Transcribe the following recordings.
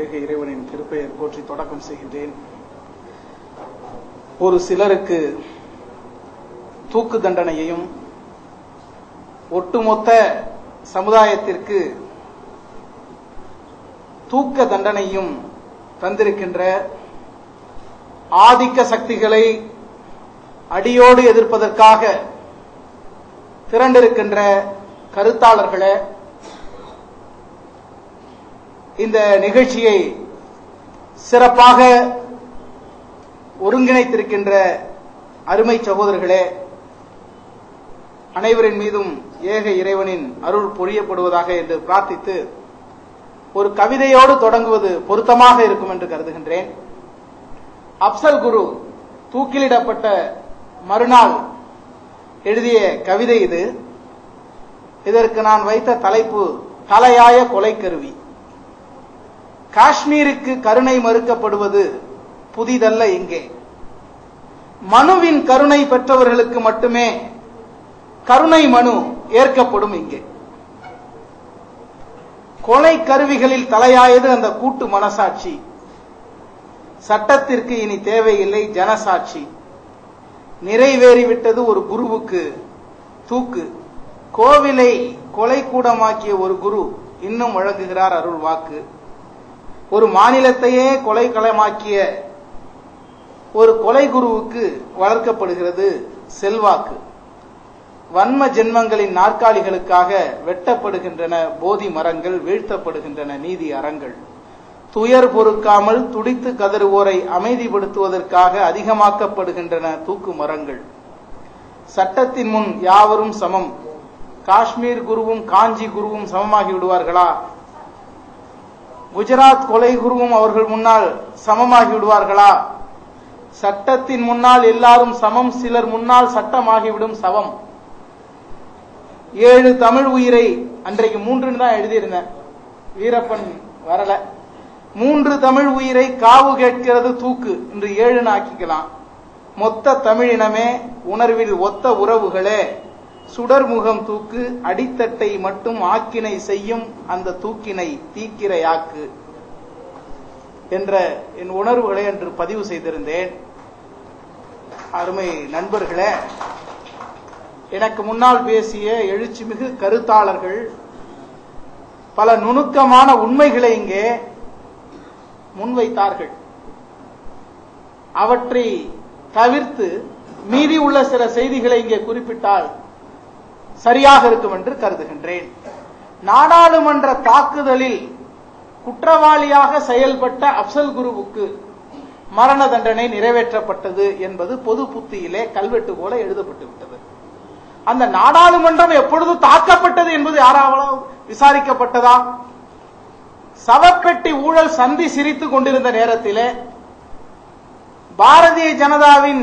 ஏக இறைவனின் திருப்பெயர் போற்றி தொடக்கம் செய்கின்றேன். ஒரு சிலருக்கு தூக்கு தண்டனையையும் ஒட்டுமொத்த சமுதாயத்திற்கு தூக்க தண்டனையும் தந்திருக்கின்ற ஆதிக்க சக்திகளை அடியோடு எதிர்ப்பதற்காக திரண்டிருக்கின்ற கருத்தாளர்களே இந்த நிகழ்ச்சியை சிறப்பாக ஒருங்கிணைத்திருக்கின்ற அருமை சகோதரர்களே அனைவரின் மீதும் ஏக இறைவனின் அருள் பொழியப்படுவதாக என்று பிரார்த்தித்து ஒரு கவிதையோடு தொடங்குவது பொருத்தமாக இருக்கும் என்று கருதுகின்றேன். அப்சல் குரு தூக்கிலிடப்பட்ட மறுநாள் எழுதிய கவிதை இது. இதற்கு நான் வைத்த தலைப்பு தலையாய கொலை கருவி காஷ்மீருக்கு கருணை மறுக்கப்படுவது புதிதல்ல இங்கே. மனுவின் கருணை பெற்றவர்களுக்கு மட்டுமே கருணை மனு ஏற்கப்படும் இங்கே. கொலை கருவிகளில் தலையாயது அந்த கூட்டு மனசாட்சி. சட்டத்திற்கு இனி தேவையில்லை ஜனசாட்சி. நிறைவேறிவிட்டது ஒரு குருவுக்கு தூக்கு. கோவிலை கொலை கூடமாக்கிய ஒரு குரு இன்னும் வழங்குகிறார் அருள் வாக்கு. ஒரு மாநிலத்தையே கொலை களமாக்கிய ஒரு கொலை குருவுக்கு வளர்க்கப்படுகிறது செல்வாக்கு. வன்ம ஜென்மங்களின் நாற்காலிகளுக்காக வெட்டப்படுகின்றன போதி மரங்கள் வீழ்த்தப்படுகின்றன நீதி அறங்கள். துயர் பொறுக்காமல் துடித்து கதறுவோரை அமைதிப்படுத்துவதற்காக அதிகமாக்கப்படுகின்றன தூக்கு மரங்கள். சட்டத்தின் முன் யாவரும் சமம். காஷ்மீர் குருவும் காஞ்சி குருவும் சமமாகி விடுவார்களா? குஜராத் கொலை குருவும் அவர்கள் முன்னால் சமமாகி விடுவார்களா? சட்டத்தின் முன்னால் எல்லாரும் சமம் சிலர் முன்னால் சட்டமாகிவிடும் சவம். ஏழு தமிழ் உயிரை அன்றைக்கு மூன்றுன்னு தான் எழுதியிருந்தேன். வீரப்பன் வரல. மூன்று தமிழ் உயிரை காவு கேட்கிறது தூக்கு என்று ஏழு நாக்கிக்கலாம் மொத்த தமிழினமே உணர்வில் ஒத்த உறவுகளே. சுடர்முகம் தூக்கு அடித்தட்டை மட்டும் ஆக்கினை செய்யும் அந்த தூக்கினை தீக்கிரையாக்கு என்ற என் உணர்வுகளை என்று பதிவு செய்திருந்தேன். அருமை நண்பர்களே எனக்கு முன்னால் பேசிய எழுச்சிமிகு கருத்தாளர்கள் பல நுணுக்கமான உண்மைகளை இங்கே முன்வைத்தார்கள். அவற்றை தவிர்த்து மீதி உள்ள சில செய்திகளை இங்கே குறிப்பிட்டால் சரியாக இருக்கும் என்று கருதுகின்றேன். நாடாளுமன்ற தாக்குதலில் குற்றவாளியாக செயல்பட்ட அப்சல் குருவுக்கு மரண தண்டனை நிறைவேற்றப்பட்டது என்பது பொது புத்தியிலே கல்வெட்டு போல எழுதப்பட்டு விட்டது அந்த நாடாளுமன்றம் எப்பொழுது தாக்கப்பட்டது என்பது யாராவது விசாரிக்கப்பட்டதா? சவப்பெட்டி ஊழல் சந்தி சிரித்துக் கொண்டிருந்த நேரத்திலே பாரதிய ஜனதாவின்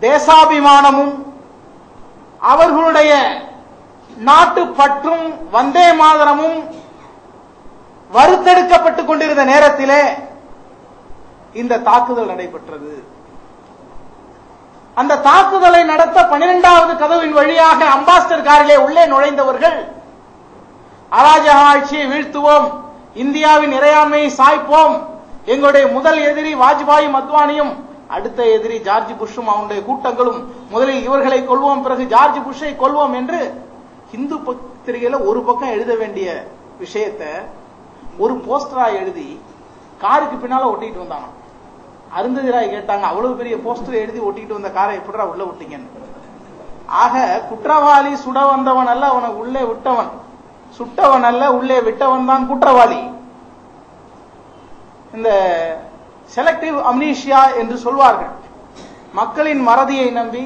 தேசாபிமானமும் அவர்களுடைய நாட்டு பற்றும் வந்தே மாதரமும் வறுத்தெடுக்கப்பட்டுக் கொண்டிருந்த நேரத்திலே இந்த தாக்குதல் நடைபெற்றது. அந்த தாக்குதலை நடத்த பனிரெண்டாவது கதவின் வழியாக அம்பாஸ்டர் காரிலே உள்ளே நுழைந்தவர்கள் அராஜக ஆட்சியை வீழ்த்துவோம் இந்தியாவின் இறையாண்மையை சாய்ப்போம். எங்களுடைய முதல் எதிரி வாஜ்பாயும் அத்வானியும் அடுத்த எதிரி ஜார்ஜ் புஷ்ஷும் அவனுடைய கூட்டங்களும் முதலில் இவர்களை கொள்வோம் பிறகு ஜார்ஜ் புஷ்ஷை கொள்வோம் என்று இந்து பத்திரிகையில ஒரு பக்கம் எழுத வேண்டிய விஷயத்த ஒரு போஸ்டரா எழுதி காருக்கு பின்னால ஒட்டிட்டு வந்தாங்க. அருந்ததிராய் கேட்டாங்க அவ்வளவு பெரிய போஸ்டர் எழுதி ஒட்டிட்டு வந்த காரை எப்படிடா உள்ள விட்டீங்கன்னு? ஆக குற்றவாளி சுட வந்தவன் அல்ல அவனை உள்ளே விட்டவன். சுட்டவன் அல்ல உள்ளே விட்டவன் தான் குற்றவாளி. இந்த செலக்டிவ் அம்னீஷியா என்று சொல்வார்கள். மக்களின் மறதியை நம்பி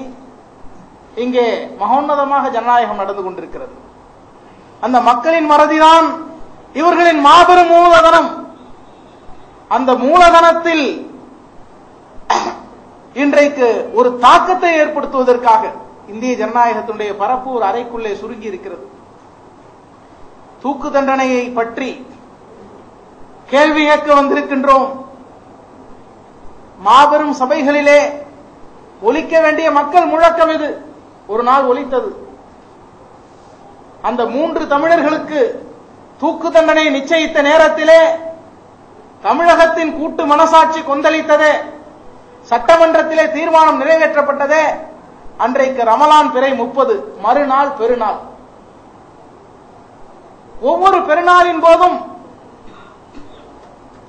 இங்கே மகோன்னதமாக ஜனநாயகம் நடந்து கொண்டிருக்கிறது. அந்த மக்களின் மறதிதான் இவர்களின் மாபெரும் மூலதனம். அந்த மூலதனத்தில் இன்றைக்கு ஒரு தாக்கத்தை ஏற்படுத்துவதற்காக இந்திய ஜனநாயகத்தினுடைய பரப்பு ஒரு அறைக்குள்ளே சுருங்கி இருக்கிறது. தூக்கு தண்டனையை பற்றி கேள்வி கேட்க வந்திருக்கின்றோம். மாபெரும் சபைகளிலே ஒலிக்க வேண்டிய மக்கள் முழக்கம் இது. ஒரு நாள் ஒலித்தது. அந்த மூன்று தமிழர்களுக்கு தூக்கு தண்டனை நிச்சயித்த நேரத்திலே தமிழகத்தின் கூட்டு மனசாட்சி கொந்தளித்ததே சட்டமன்றத்திலே தீர்மானம் நிறைவேற்றப்பட்டதே அன்றைக்கு ரமலான் பிறை முப்பது மறுநாள் பெருநாள். ஒவ்வொரு பெருநாளின் போதும்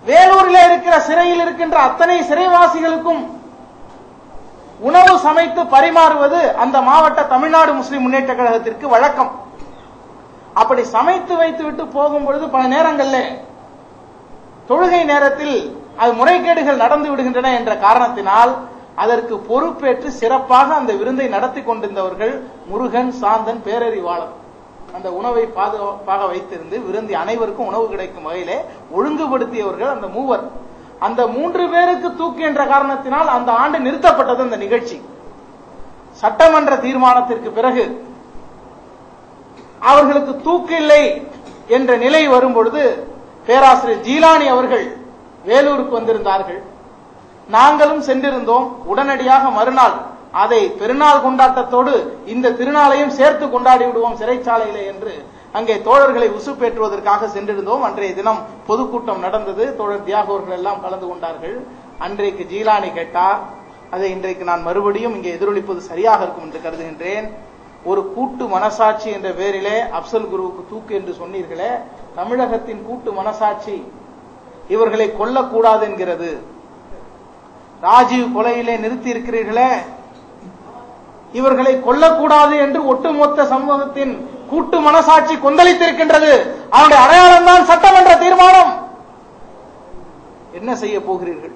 வேலூரில் இருக்கிற சிறையில் இருக்கின்ற அத்தனை சிறைவாசிகளுக்கும் உணவு சமைத்து பரிமாறுவது அந்த மாவட்ட தமிழ்நாடு முஸ்லிம் முன்னேற்ற கழகத்திற்கு வழக்கம். அப்படி சமைத்து வைத்து விட்டு போகும் பொழுது பல நேரங்களில் தொழுகை நேரத்தில் அது முறைகேடுகள் நடந்து விடுகின்றன என்ற காரணத்தினால் அதற்கு பொறுப்பேற்று சிறப்பாக அந்த விருந்தை நடத்தி கொண்டிருந்தவர்கள் முருகன் சாந்தன் பேரறிவாளன். அந்த உணவை பாதுகாப்பாக வைத்திருந்து விருந்தி அனைவருக்கும் உணவு கிடைக்கும் வகையிலே ஒழுங்குபடுத்தியவர்கள் அந்த மூவர். அந்த மூன்று பேருக்கு தூக்கு என்ற காரணத்தினால் அந்த ஆண்டு நிறுத்தப்பட்டது அந்த நிகழ்ச்சி. சட்டமன்ற தீர்மானத்திற்கு பிறகு அவர்களுக்கு தூக்கு இல்லை என்ற நிலை வரும்பொழுது பேராசிரியர் ஜீலானி அவர்கள் வேலூருக்கு வந்திருந்தார்கள். நாங்களும் சென்றிருந்தோம். உடனடியாக மறுநாள் அதை பெருநாள் கொண்டாட்டத்தோடு இந்த திருநாளையும் சேர்த்து கொண்டாடி விடுவோம் சிறைச்சாலையிலே என்று அங்கே தோழர்களை உசுப்பேற்றுவதற்காக சென்றிருந்தோம். அன்றைய தினம் பொதுக்கூட்டம் நடந்தது. தோழர் தியாகவர்கள் எல்லாம் கலந்து கொண்டார்கள். அன்றைக்கு ஜீலானி கேட்டா அதை இன்றைக்கு நான் மறுபடியும் இங்கே எதிரொலிப்பது சரியாக இருக்கும் என்று கருதுகின்றேன். ஒரு கூட்டு மனசாட்சி என்ற பெயரிலே அப்சல் குருவுக்கு தூக்கு என்று சொன்னீர்களே தமிழகத்தின் கூட்டு மனசாட்சி இவர்களை கொல்லக்கூடாது என்கிறது. ராஜீவ் கொலையிலே நிறுத்தி இருக்கிறீர்களே இவர்களை கொல்லக்கூடாது என்று ஒட்டுமொத்த சமூகத்தின் கூட்டு மனசாட்சி கொந்தளித்திருக்கின்றது. அவனுடைய அடையாளம் தான் சட்டமன்ற தீர்மானம். என்ன செய்ய போகிறீர்கள்?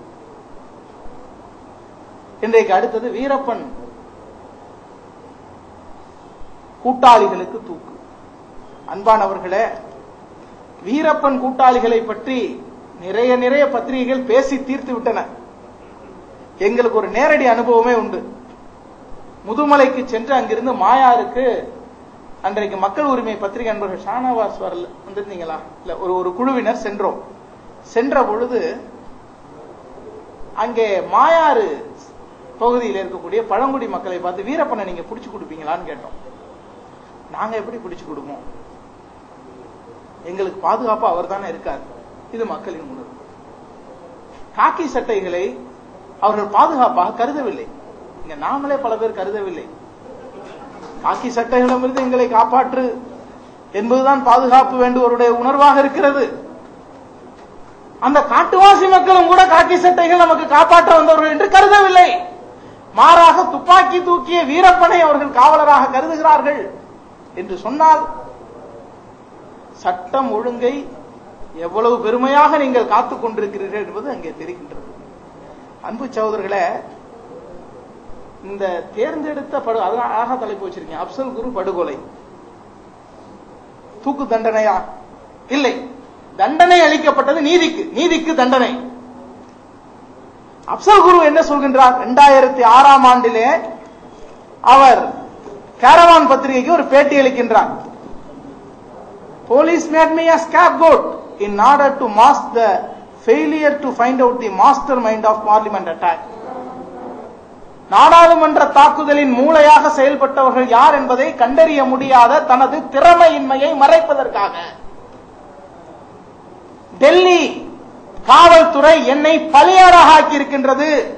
இன்றைக்கு அடுத்தது வீரப்பன். கூட்டாளிகளுக்கு தூக்கு. அன்பானவர்களே வீரப்பன் கூட்டாளிகளை பற்றி நிறைய நிறைய பத்திரிகைகள் பேசி தீர்த்து விட்டன. எங்களுக்கு ஒரு நேரடி அனுபவமே உண்டு. முதுமலைக்கு சென்று அங்கிருந்து மாயாருக்கு அன்றைக்கு மக்கள் உரிமை பத்திரிகை அன்பர்கள் ஷானவாஸ் வரல வந்திருந்தீங்களா? இல்ல ஒரு ஒரு குழுவினர் சென்றோம். சென்ற பொழுது அங்கே மாயாறு பகுதியில் இருக்கக்கூடிய பழங்குடி மக்களை பார்த்து வீரப்பனை நீங்க பிடிச்சு கொடுப்பீங்களான்னு கேட்டோம். நாங்க எப்படி பிடிச்சு கொடுப்போம்? எங்களுக்கு பாதுகாப்பு அவர் தானே இருக்கார். இது மக்களின் உணர்வு. காக்கி சட்டைகளை அவர்கள் பாதுகாப்பாக கருதவில்லை. இங்க நாமளே பல பேர் கருதவில்லை. காக்கி சட்டைகளிடமிருந்து எங்களை காப்பாற்று என்பதுதான் பாதுகாப்பு வேண்டுவருடைய உணர்வாக இருக்கிறது. அந்த காட்டுவாசி மக்களும் கூட காக்கி சட்டைகள் நமக்கு காப்பாற்ற வந்தவர்கள் என்று கருதவில்லை. மாறாக துப்பாக்கி தூக்கிய வீரப்பனை அவர்கள் காவலராக கருதுகிறார்கள் என்று சொன்னால் சட்டம் ஒழுங்கை எவ்வளவு பெருமையாக நீங்கள் காத்துக் கொண்டிருக்கிறீர்கள் என்பது அங்கே தெரிகின்றது. அன்பு சகோதரர்களே இந்த தேர்ந்தெடுத்த படு அதனால அழகா தலைப்பு வச்சிருக்கேன் அப்சல் குரு படுகொலை. தூக்கு தண்டனையா? இல்லை. தண்டனை அளிக்கப்பட்டது நீதிக்கு. நீதிக்கு தண்டனை. அப்சல் குரு என்ன சொல்கின்றார்? இரண்டாயிரத்தி ஆறாம் ஆண்டிலே அவர் கேரவான் பத்திரிகைக்கு ஒரு பேட்டி அளிக்கின்றார். Police made me quote in order to to the failure to find out the mastermind of parliament attack நாடாளுமன்ற தாக்குதலின் மூளையாக செயல்பட்டவர்கள் யார் என்பதை கண்டறிய முடியாத தனது திறமையின்மையை மறைப்பதற்காக. டெல்லி காவல்துறை என்னை பலியாராக ஆக்கியிருக்கின்றது.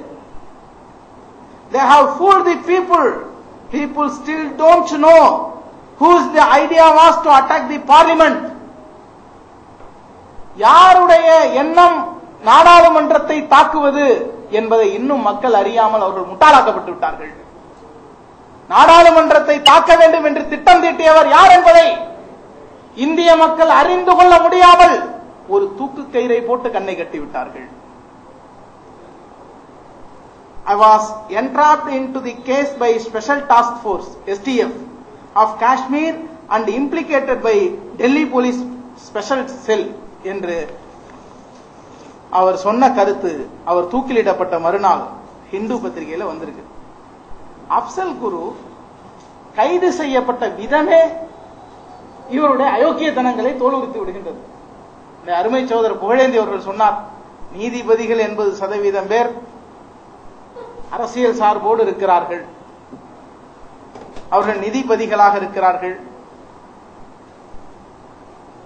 They have fooled the people. People still don't know whose the idea was to attack the parliament. யாருடைய எண்ணம் நாடாளுமன்றத்தை தாக்குவது? என்பதை இன்னும் மக்கள் அறியாமல் அவர்கள் முட்டாளாக்கப்பட்டு விட்டார்கள். நாடாளுமன்றத்தை தாக்க வேண்டும் என்று திட்டம் தீட்டியவர் யார் என்பதை இந்திய மக்கள் அறிந்து கொள்ள முடியாமல் ஒரு தூக்கு கயிறை போட்டு கண்ணை கட்டி விட்டார்கள். I was entrapped into the case by Special Task Force STF of Kashmir and implicated by Delhi Police Special Cell என்று அவர் சொன்ன கருத்து அவர் தூக்கிலிடப்பட்ட மறுநாள் ஹிந்து பத்திரிகையில வந்திருக்கு. அப்சல் குரு கைது செய்யப்பட்ட விதமே இவருடைய அயோக்கியத்தனங்களை தோலுறுத்தி விடுகின்றது. இந்த அருமை சோதரர் புகழேந்தி அவர்கள் சொன்னார் நீதிபதிகள் எண்பது சதவீதம் பேர் அரசியல் சார்போடு இருக்கிறார்கள். அவர்கள் நிதிபதிகளாக இருக்கிறார்கள்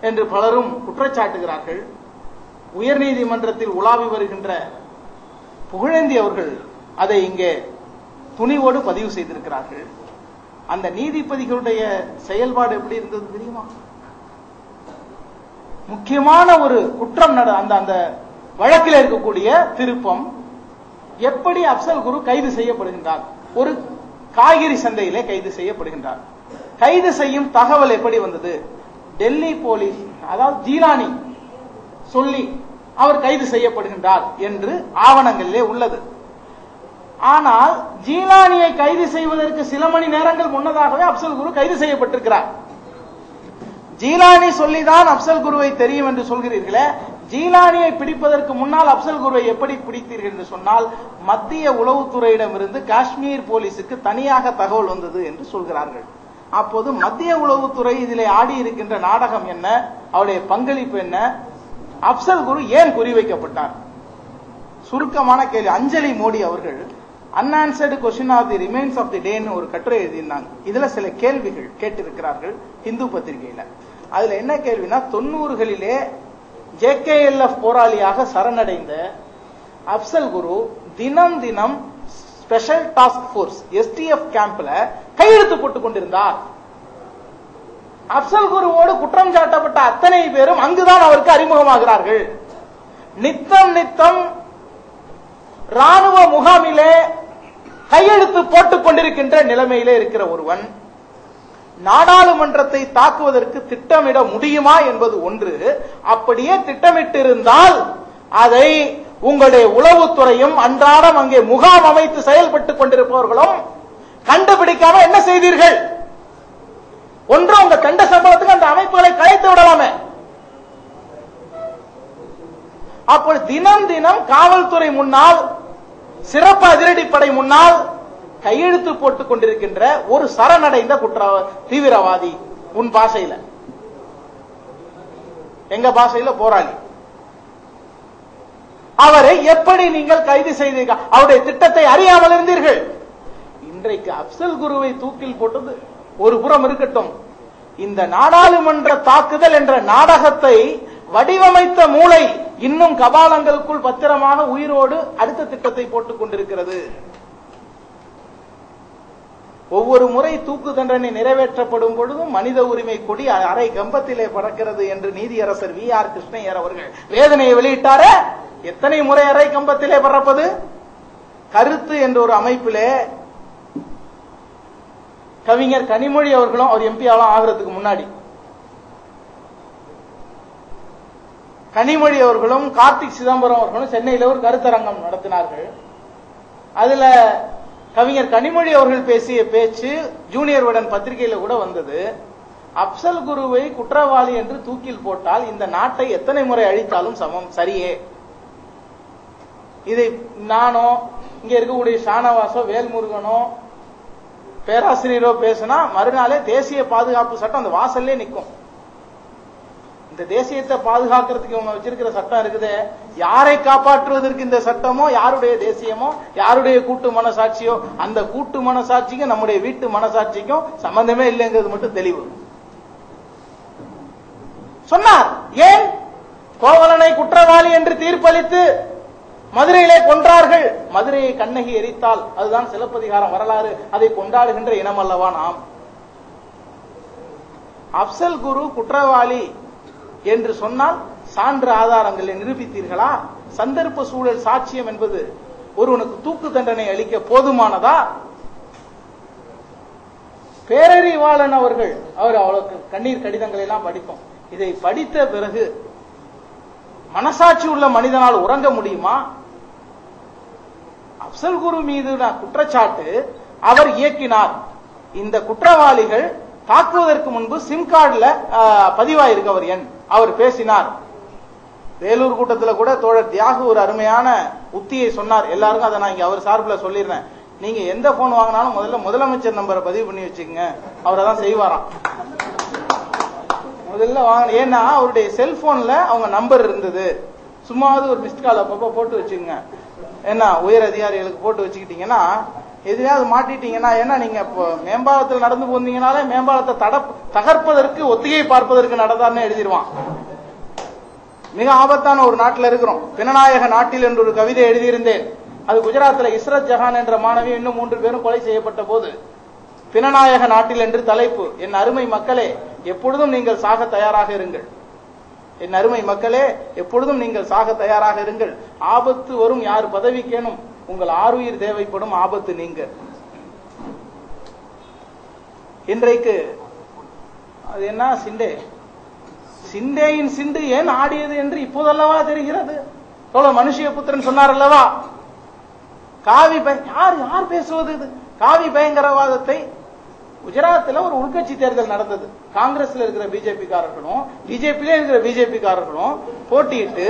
என்று பலரும் குற்றச்சாட்டுகிறார்கள். உயர்நீதிமன்றத்தில் உலாவி வருகின்ற புகழேந்தி அவர்கள் அதை இங்கே துணிவோடு பதிவு செய்திருக்கிறார்கள். அந்த நீதிபதிகளுடைய செயல்பாடு எப்படி இருந்தது தெரியுமா? முக்கியமான ஒரு குற்றம் நட அந்த அந்த வழக்கில் இருக்கக்கூடிய திருப்பம் எப்படி அப்சல் குரு கைது செய்யப்படுகின்றார்? ஒரு காய்கறி சந்தையிலே கைது செய்யப்படுகின்றார். கைது செய்யும் தகவல் எப்படி வந்தது? டெல்லி போலீஸ் அதாவது ஜீலானி சொல்லி அவர் கைது செய்யப்படுகின்றார் என்று ஆவணங்களிலே உள்ளது. ஆனால் ஜீலானியை கைது செய்வதற்கு சில மணி நேரங்கள் முன்னதாகவே அப்சல் குரு கைது செய்யப்பட்டிருக்கிறார். ஜீலானி சொல்லிதான் அப்சல் குருவை தெரியும் என்று சொல்கிறீர்களே. ஜீலானியை பிடிப்பதற்கு முன்னால் அப்சல் குருவை எப்படி பிடித்தீர்கள் என்று சொன்னால் மத்திய உளவுத்துறையிடமிருந்து காஷ்மீர் போலீசுக்கு தனியாக தகவல் வந்தது என்று சொல்கிறார்கள். அப்போது மத்திய உளவுத்துறை இதிலே ஆடி இருக்கின்ற நாடகம் என்ன? அவருடைய பங்களிப்பு என்ன? அப்சல் குரு ஏன் குறிவைக்கப்பட்டார்? சுருக்கமான கேள்வி. அஞ்சலி மோடி அவர்கள் unanswered question of the remains of the டேன்னு ஒரு கட்டுரை எழுதியிருந்தாங்க. இதுல சில கேள்விகள் கேட்டிருக்கிறார்கள் இந்து பத்திரிகையில. அதுல என்ன கேள்வினா தொண்ணூறுகளிலே ஜேகேஎல்எஃப் போராளியாக சரணடைந்த அப்சல் குரு தினம் தினம் ஸ்பெஷல் டாஸ்க் போர்ஸ் எஸ்டிஎஃப் கேம்ப்ல கையெழுத்து போட்டுக் கொண்டிருந்தார். அப்சல் குருவோடு குற்றம் சாட்டப்பட்ட அத்தனை பேரும் அங்குதான் அவருக்கு அறிமுகமாகிறார்கள். நித்தம் நித்தம் ராணுவ முகாமிலே கையெழுத்து போட்டுக் கொண்டிருக்கின்ற நிலைமையிலே இருக்கிற ஒருவன் நாடாளுமன்றத்தை தாக்குவதற்கு திட்டமிட முடியுமா என்பது ஒன்று அப்படியே திட்டமிட்டிருந்தால் அதை உங்களுடைய உளவுத்துறையும் அன்றாடம் அங்கே முகாம் அமைத்து செயல்பட்டுக் கொண்டிருப்பவர்களும் கண்டுபிடிக்காம என்ன செய்தீர்கள்? ஒன்று உங்க கண்ட சம்பளத்துக்கு அந்த அமைப்புகளை கலைத்து விடலாமே. அப்போது தினம் தினம் காவல்துறை முன்னால் சிறப்பு அதிரடிப்படை முன்னால் கையெழுத்து போட்டுக் கொண்டிருக்கின்ற ஒரு சரணடைந்த குற்ற தீவிரவாதி உன் பாஷையில. எங்க பாஷையில போராளி. அவரை எப்படி நீங்கள் கைது செய்தீர்கள்? அவருடைய திட்டத்தை அறியாமல் இருந்தீர்கள். இன்றைக்கு அப்சல் குருவை தூக்கில் போட்டது ஒரு புறம் இருக்கட்டும். இந்த நாடாளுமன்ற தாக்குதல் என்ற நாடகத்தை வடிவமைத்த மூளை இன்னும் கபாலங்களுக்குள் பத்திரமாக உயிரோடு அடுத்த திட்டத்தை போட்டுக் கொண்டிருக்கிறது. ஒவ்வொரு முறை தூக்கு தண்டனை நிறைவேற்றப்படும் பொழுதும் மனித உரிமை கொடி அரை கம்பத்திலே பறக்கிறது என்று நீதியரசர் வி ஆர் கிருஷ்ணய்யர் அவர்கள் வேதனையை வெளியிட்டாரே. எத்தனை முறை அரை கம்பத்திலே பறப்பது? கருத்து என்ற ஒரு அமைப்பிலே கவிஞர் கனிமொழி அவர்களும் அவர் எம்பி ஆளும் ஆகிறதுக்கு முன்னாடி. கனிமொழி அவர்களும் கார்த்திக் சிதம்பரம் அவர்களும் சென்னையில் ஒரு கருத்தரங்கம் நடத்தினார்கள். அதுல கவிஞர் கனிமொழி அவர்கள் பேசிய பேச்சு ஜூனியர் உடன் பத்திரிகையில கூட வந்தது. அப்சல் குருவை குற்றவாளி என்று தூக்கில் போட்டால் இந்த நாட்டை எத்தனை முறை அழித்தாலும் சமம் சரியே. இதை நானோ இங்க இருக்கக்கூடிய ஷானவாசோ வேல்முருகனோ பேராசிரியரோ பேசினா மறுநாளே தேசிய பாதுகாப்பு சட்டம் அந்த வாசல்லே நிற்கும் இந்த தேசியத்தை பாதுகாக்கிறதுக்கு இவங்க வச்சிருக்கிற சட்டம் இருக்குது யாரை காப்பாற்றுவதற்கு இந்த சட்டமோ யாருடைய தேசியமோ யாருடைய கூட்டு மனசாட்சியோ அந்த கூட்டு மனசாட்சிக்கும் நம்முடைய வீட்டு மனசாட்சிக்கும் சம்பந்தமே இல்லைங்கிறது மட்டும் தெளிவு. சொன்னார் ஏன்? கோவலனை குற்றவாளி என்று தீர்ப்பளித்து மதுரையிலே கொன்றார்கள். மதுரையை கண்ணகி எரித்தால் அதுதான் சிலப்பதிகாரம் வரலாறு. அதை கொண்டாடுகின்ற இனம் அல்லவா நாம். அப்சல் குரு குற்றவாளி என்று சொன்னால் சான்று ஆதாரங்களை நிரூபித்தீர்களா? சந்தர்ப்ப சூழல் சாட்சியம் என்பது ஒருவனுக்கு தூக்கு தண்டனை அளிக்க போதுமானதா? பேரறிவாளன் அவர்கள் அவர் அவளுக்கு கண்ணீர் கடிதங்களை எல்லாம் படித்தோம் இதை படித்த பிறகு மனசாட்சி உள்ள மனிதனால் உறங்க முடியுமா? அப்சல் குரு மீது குற்றச்சாட்டு அவர் இயக்கினார். இந்த குற்றவாளிகள் தாக்குவதற்கு முன்பு சிம் கார்டுல பதிவாயிருக்கு அவர் எண் அவர் பேசினார். வேலூர் கூட்டத்தில் கூட தோழர் தியாகு ஒரு அருமையான உத்தியை சொன்னார். எல்லாருக்கும் அதை நான் இங்க அவர் சார்பில் சொல்லிடுறேன். நீங்க எந்த போன் வாங்கினாலும் முதல்ல முதலமைச்சர் நம்பரை பதிவு பண்ணி வச்சுக்கோங்க. அவரை தான் செய்வாராம். முதல்ல வாங்க ஏன்னா அவருடைய செல்போன்ல அவங்க நம்பர் இருந்தது. சும்மாவது ஒரு மிஸ்ட் கால் அப்பப்போ போட்டு வச்சுக்கோங்க. என்ன உயர் அதிகாரிகளுக்கு போட்டு வச்சுக்கிட்டீங்கன்னா எதுலையாவது மாட்டிட்டீங்கன்னா ஏன்னா நீங்க இப்போ மேம்பாலத்தில் நடந்து போனீங்கனாலே மேம்பாலத்தை தட தகர்ப்பதற்கு ஒத்திகை பார்ப்பதற்கு நடந்தான்னு எழுதிடுவான் மிக ஆபத்தான ஒரு நாட்டில் இருக்கிறோம். பினநாயக நாட்டில் என்று ஒரு கவிதை எழுதியிருந்தேன். அது குஜராத்தில் இஸ்ரத் ஜஹான் என்ற மாணவி இன்னும் மூன்று பேரும் கொலை செய்யப்பட்ட போது பினநாயக நாட்டில் என்று தலைப்பு என் அருமை மக்களே எப்பொழுதும் நீங்கள் சாக தயாராக இருங்கள். என் அருமை மக்களே எப்பொழுதும் நீங்கள் சாக தயாராக இருங்கள். ஆபத்து வரும் யார் பதவிக்கேனும். உங்கள் ஆறுயிர் தேவைப்படும் ஆபத்து நீங்க. இன்றைக்கு அது என்ன சிண்டே? சிண்டேயின் சிண்டு ஏன் ஆடியது என்று இப்போதல்லவா தெரிகிறது? தோழ மனுஷிய புத்திரன் சொன்னார் அல்லவா காவி யார் யார் பேசுவது இது? காவி பயங்கரவாதத்தை குஜராத்தில் ஒரு உள்கட்சி தேர்தல் நடந்தது. காங்கிரஸ்ல இருக்கிற பிஜேபி காரர்களும் பிஜேபியில இருக்கிற பிஜேபி காரர்களும் போட்டியிட்டு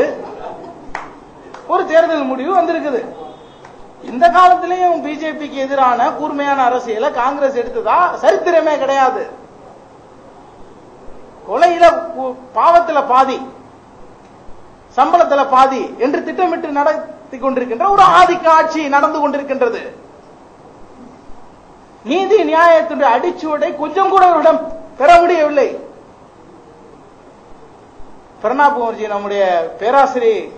ஒரு தேர்தல் முடிவு வந்திருக்குது. இந்த காலத்திலையும் பிஜேபிக்கு எதிரான கூர்மையான அரசியலை காங்கிரஸ் எடுத்ததா? சரித்திரமே கிடையாது. கொலையில பாவத்தில் பாவத்துல பாதி சம்பளத்துல பாதி என்று திட்டமிட்டு நடத்தி கொண்டிருக்கின்ற ஒரு ஆதிக்க ஆட்சி நடந்து கொண்டிருக்கின்றது. நீதி நியாயத்தினுடைய அடிச்சுவடை கொஞ்சம் கூட அவரிடம் பெற முடியவில்லை. பிரணாப் முகர்ஜி நம்முடைய பேராசிரியர்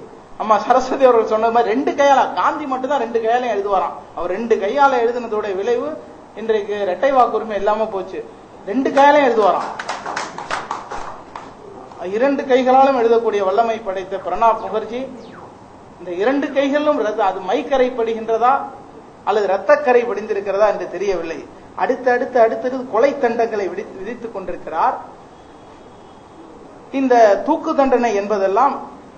அம்மா சரஸ்வதி அவர்கள் சொன்ன மாதிரி ரெண்டு கையால காந்தி மட்டும்தான் ரெண்டு கையாலையும் எழுதுவாராம். அவர் ரெண்டு கையால எழுதினதோட விளைவு இன்றைக்கு இரட்டை வாக்குரிமை இல்லாம போச்சு. ரெண்டு கையாலையும் எழுதுவாராம். இரண்டு கைகளாலும் எழுதக்கூடிய வல்லமை படைத்த பிரணாப் முகர்ஜி இந்த இரண்டு கைகளிலும் அது மைக்கரை படுகின்றதா அல்லது ரத்தக்கரை விடிந்திருக்கிறதா என்று தெரியவில்லை. அடுத்து அடுத்து அடுத்தடுத்து கொலை தண்டங்களை விதித்துக் கொண்டிருக்கிறார். இந்த தூக்கு தண்டனை என்பதெல்லாம்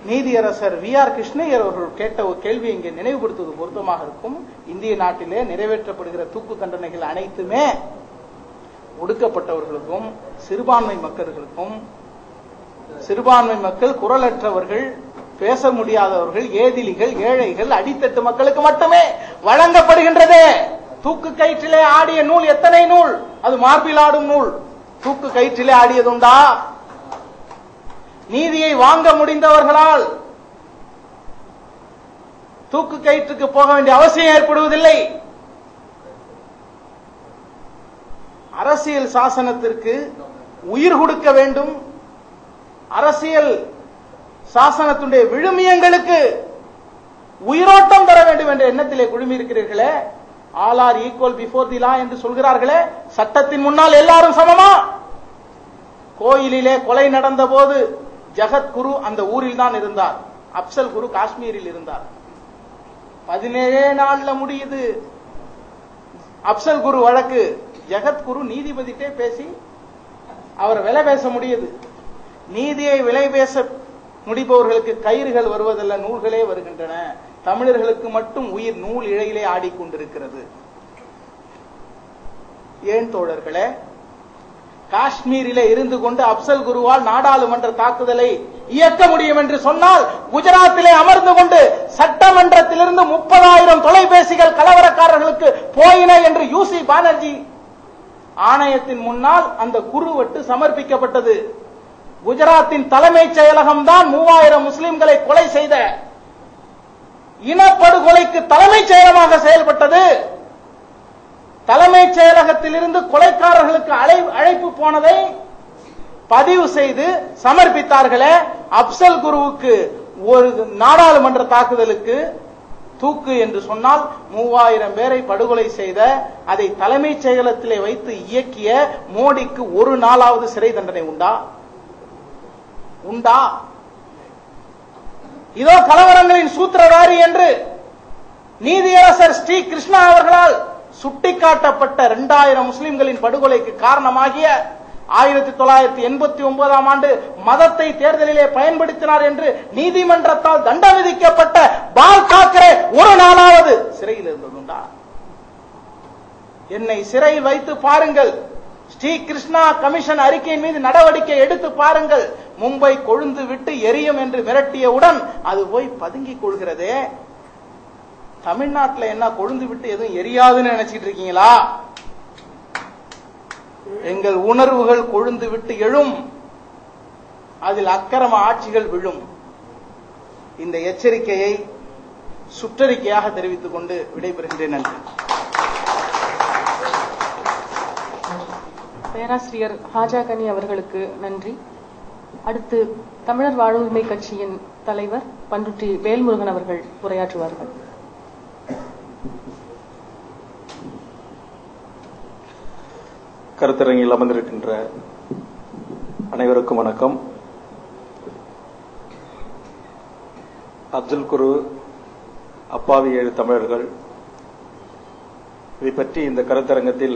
நீதியரசர் வி ஆர் கிருஷ்ணய்யர் அவர்கள் கேட்ட ஒரு கேள்வி இங்கே நினைவுபடுத்துவது பொருத்தமாக இருக்கும். இந்திய நாட்டிலே நிறைவேற்றப்படுகிற தூக்கு தண்டனைகள் அனைத்துமே ஒடுக்கப்பட்டவர்களுக்கும் சிறுபான்மை மக்களுக்கும் சிறுபான்மை மக்கள் குரலற்றவர்கள் பேச முடியாதவர்கள் ஏதிலிகள் ஏழைகள் அடித்தட்டு மக்களுக்கு மட்டுமே வழங்கப்படுகின்றது. தூக்கு கயிற்றிலே ஆடிய நூல் எத்தனை நூல்? அது மார்பில் ஆடும் நூல். தூக்கு கயிற்றிலே ஆடியதுண்டா? நீதியை வாங்க முடிந்தவர்களால் தூக்கு கயிற்றுக்கு போக வேண்டிய அவசியம் ஏற்படுவதில்லை. அரசியல் சாசனத்திற்கு உயிர் கொடுக்க வேண்டும். அரசியல் சாசனத்துடைய விழுமியங்களுக்கு உயிரோட்டம் தர வேண்டும் என்ற எண்ணத்திலே குழுமி இருக்கிறீர்களே all are equal before the law என்று சொல்கிறார்களே. சட்டத்தின் முன்னால் எல்லாரும் சமமா? கோயிலிலே கொலை நடந்த போது ஜகத் குரு அந்த ஊரில் தான் இருந்தார். அப்சல் குரு காஷ்மீரில் இருந்தார். பதினேழே நாள்ல முடியுது. அப்சல் குரு வழக்கு. ஜெகத் குரு நீதிபதிட்டே பேசி அவர் விலை பேச முடியுது. நீதியை விலை பேச முடிபவர்களுக்கு கயிறுகள் வருவதல்ல நூல்களே வருகின்றன. தமிழர்களுக்கு மட்டும் உயிர் நூல் இழையிலே ஆடிக்கொண்டிருக்கிறது ஏன் தோழர்களே? காஷ்மீரிலே இருந்து கொண்டு அப்சல் குருவால் நாடாளுமன்ற தாக்குதலை இயக்க முடியும் என்று சொன்னால் குஜராத்திலே அமர்ந்து கொண்டு சட்டமன்றத்திலிருந்து முப்பதாயிரம் தொலைபேசிகள் கலவரக்காரர்களுக்கு போயின என்று யூசி பானர்ஜி ஆணையத்தின் முன்னால் அந்த குருவட்டு சமர்ப்பிக்கப்பட்டது. குஜராத்தின் தலைமைச் செயலகம் தான் மூவாயிரம் முஸ்லிம்களை கொலை செய்த. இனப்படுகொலைக்கு தலைமைச் செயலமாக செயல்பட்டது. தலைமைச் செயலகத்திலிருந்து கொலைக்காரர்களுக்கு அழை- அழைப்பு போனதை பதிவு செய்து சமர்ப்பித்தார்களே. அப்சல் குருவுக்கு ஒரு நாடாளுமன்ற தாக்குதலுக்கு தூக்கு என்று சொன்னால் மூவாயிரம் பேரை படுகொலை செய்த அதை தலைமைச் செயலத்திலே வைத்து இயக்கிய மோடிக்கு ஒரு நாளாவது சிறை தண்டனை உண்டா? உண்டா? இதோ கலவரங்களின் சூத்திரதாரி என்று நீதியரசர் ஸ்ரீ கிருஷ்ணா அவர்களால் சுட்டிக்காட்டப்பட்ட இரண்டாயிரம் முஸ்லிம்களின் படுகொலைக்கு காரணமாகிய ஆயிரத்தி தொள்ளாயிரத்தி எண்பத்தி ஒன்பதாம் ஆண்டு மதத்தை தேர்தலிலே பயன்படுத்தினார் என்று நீதிமன்றத்தால் தண்டம் விதிக்கப்பட்ட பால் தாக்கரே ஒரு நாளாவது சிறையில் இருந்ததுண்டா? என்னை சிறையில் வைத்து பாருங்கள். ஸ்ரீ கிருஷ்ணா கமிஷன் அறிக்கையின் மீது நடவடிக்கை எடுத்து பாருங்கள். மும்பை கொழுந்து விட்டு எரியும் என்று மிரட்டியவுடன் அது போய் பதுங்கிக் கொள்கிறதே. தமிழ்நாட்டில் என்ன கொழுந்து விட்டு எதுவும் எரியாதுன்னு நினைச்சிட்டு இருக்கீங்களா? எங்கள் உணர்வுகள் கொழுந்து விட்டு எழும். அதில் அக்கிரம ஆட்சிகள் விழும். இந்த எச்சரிக்கையை சுற்றறிக்கையாக தெரிவித்துக் கொண்டு விடைபெறுகின்றேன் நன்றி. பேராசிரியர் ஹாஜா கனி அவர்களுக்கு நன்றி. அடுத்து தமிழர் வாழ்வுரிமை கட்சியின் தலைவர் பண்ருட்டி வேல்முருகன் அவர்கள் உரையாற்றுவார்கள். கருத்தரங்கில் அமர்ந்திருக்கின்ற அனைவருக்கும் வணக்கம். அப்துல் குரு அப்பாவி ஏழு தமிழர்கள் இதை பற்றி இந்த கருத்தரங்கத்தில்